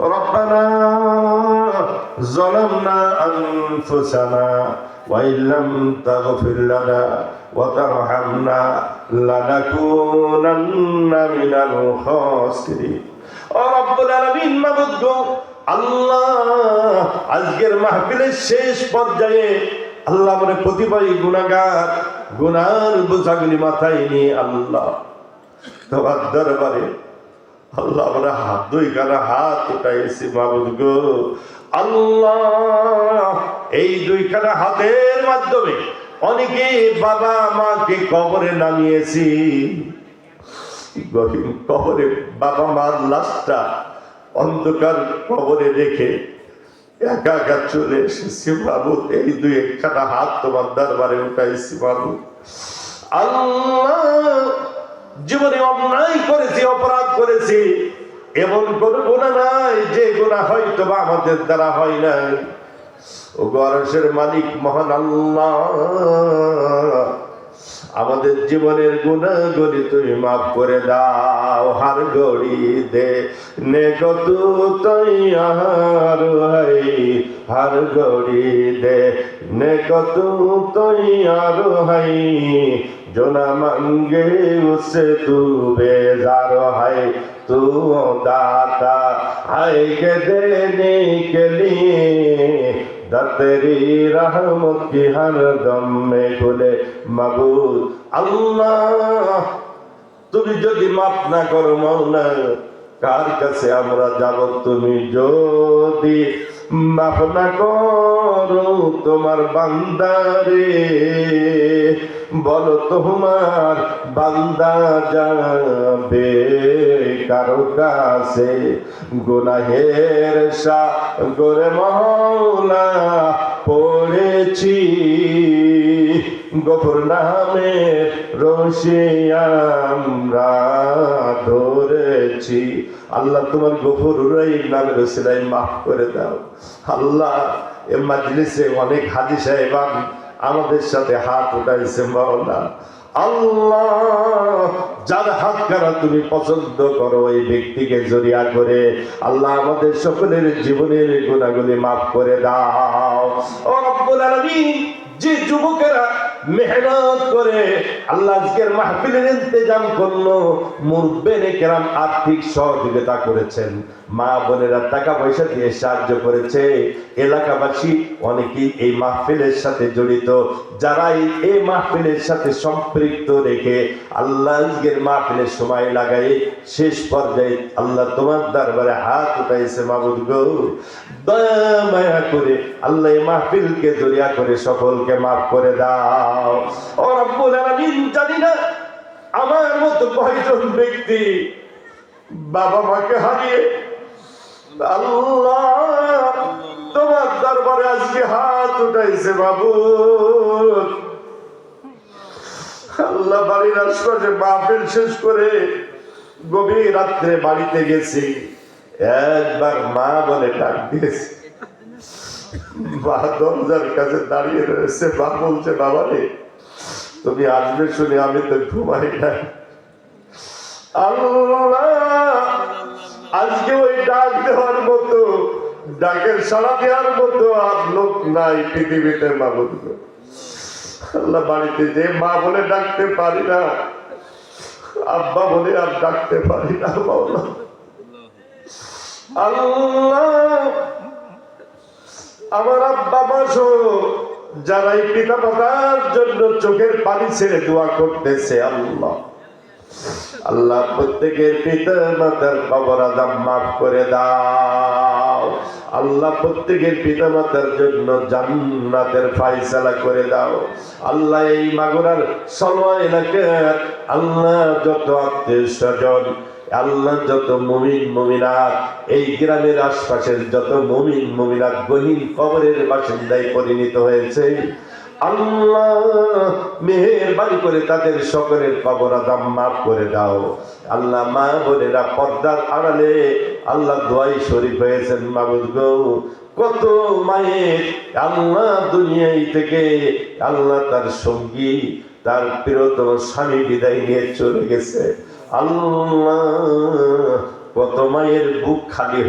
ربنا ظلمنا أنفسنا وإن لم تغفر لنا وترحمنا لنكونن من الخاسرين رب العالمين মাবুদ আল্লাহ আজকের মাহফিলের শেষ পর্যায়ে আল্লাহ মানে প্রতিবারই গুণাগার গুনার বোঝাগুলি মাথায় নিয়ে আল্লাহ তোমার দরবারে আল্লাহ আমরা হাত দুই কানা হাত উঠাইছি মাবুদ গো। আল্লাহ, এই দুই কানা হাতের মাধ্যমে অনেকে বাবা মাকে কবরে নামিয়েছি। কবরে বাবা মার লাশটা অন্ধকার কবরে রেখে একা একা চলে এসেছি বাবু এই দুই একখানা হাত তোমার দরবারে উঠাইছি বাবু আল্লাহ জীবনে অন্যায় করেছি, অপরাধ করেছি, এমন কোন গুণা নাই যে গুণা হয়তো বা আমাদের দ্বারা হয় নাই। ও গরসের মালিক মহান আল্লাহ। আমাদের জীবনের গুণাগুলি তুমি মাফ করে দাও, হার গড়ি দে। নে কতু তৈয়ার হাই, হার গড়ি দে। নে কতু তৈয়ার হাই, জোনা মাঙ্গে উসে তু বেজার হাই। তু দাতা, হাই কে দে কে লিয়ে দাতেরি تیری رحمت کی ہر دم میں তুমি যদি মাফ না করো মাওলা কার কাছে আমরা যাব তুমি যদি মাফ না করো তোমার বান্দারে? বলো তোমার বান্দা যাবে কারও কাছে? গুনাহের সাগরে মহলা পড়েছি। গফর নামে রশি আমরা ধরেছি। আল্লাহ তোমার গফর রহিম নামে রসিলাই মাফ করে দাও। আল্লাহ, এ মাজলিসে অনেক হাজি সাহেবান আমাদের সাথে হাত উঠাইছে মাওলা আল্লাহ, যার হাত কারা তুমি পছন্দ করো এই ব্যক্তিকে জড়িয়া করে আল্লাহ আমাদের সকলের জীবনের গুণাগুলি মাফ করে দাও। ও রব্বুল আলামিন, যে যুবকেরা মেহনত করে আল্লাহ আজকের মাহফিলের ইন্তজাম করল মুরব্বেনে কেরাম আর্থিক সহযোগিতা করেছেন। মা বোনেরা টাকা পয়সা দিয়ে সাহায্য করেছে। এলাকাবাসী অনেকেই এই মাহফিলের সাথে জড়িত। যারাই এই মাহফিলের সাথে সম্পৃক্ত রেখে আল্লাহ মাহফিলের সময় লাগাই, শেষ পর্যায়ে আল্লাহ তোমার দরবারে হাত উঠাইছে, মাবুদ গো। দয়া, মায়া করে আল্লাহ এই মাহফিলকে জড়িয়া করে সকলকে মাফ করে দাও। ও জানি না আমার মতো কয়জন ব্যক্তি বাবা মাকে হারিয়ে আল্লাহ, তোমার দরবারে আজকে হাত উঠাইছে বাবু। আল্লাহ বাড়ির আশপাশে মাহফিল শেষ করে গভীর রাত্রে বাড়িতে গেছি। একবার মা বলে ডাক দিয়েছে। মা দরজার কাছে দাঁড়িয়ে রয়েছে। মা বলছে, বাবা রে, তুমি আসবে শুনে আমি তো ঘুমাই না আল্লাহ আজকে ওই ডাক দেওয়ার মতো, ডাকের সাড়া দেওয়ার মতো আর লোক নাই পৃথিবীতে মাবুদ আল্লাহ বাড়িতে যে মা বলে ডাকতে পারি না, আব্বা বলে আর ডাকতে পারি না বাবা আল্লাহ, আমার আব্বা মাসো যারা এই পিতা মাতার জন্য চোখের পানি ছেড়ে দোয়া করতেছে, আল্লাহ। আল্লাহ প্রত্যেকের পিতা মাতার কবর আদাম মাফ করে দাও। আল্লাহ প্রত্যেকের পিতা মাতার জন্য জান্নাতের ফাইসালা করে দাও। আল্লাহ এই মাগুরার সলমা এলাকার আল্লাহ যত আত্মীয় স্বজন, আল্লাহ যত মুমিন, মুমিনাত, এই গ্রামের আশপাশের যত মুমিন, মুমিনাত গহীন কবরের বাসিন্দায় পরিণত হয়েছে। আল্লাহ মেহেরবানি করে তাদের সকলের কবর আদাম মাফ করে দাও। আল্লাহ মা বোনেরা পর্দার আড়ালে আল্লাহ দোয়াই শরীফ হয়েছেন মাবুদ কত মায়ের আল্লাহ দুনিয়ায় থেকে আল্লাহ তার সঙ্গী, তার প্রিয়তম স্বামী বিদায় নিয়ে চলে গেছে। আল্লাহ কত মায়ের বুক খালি হয়ে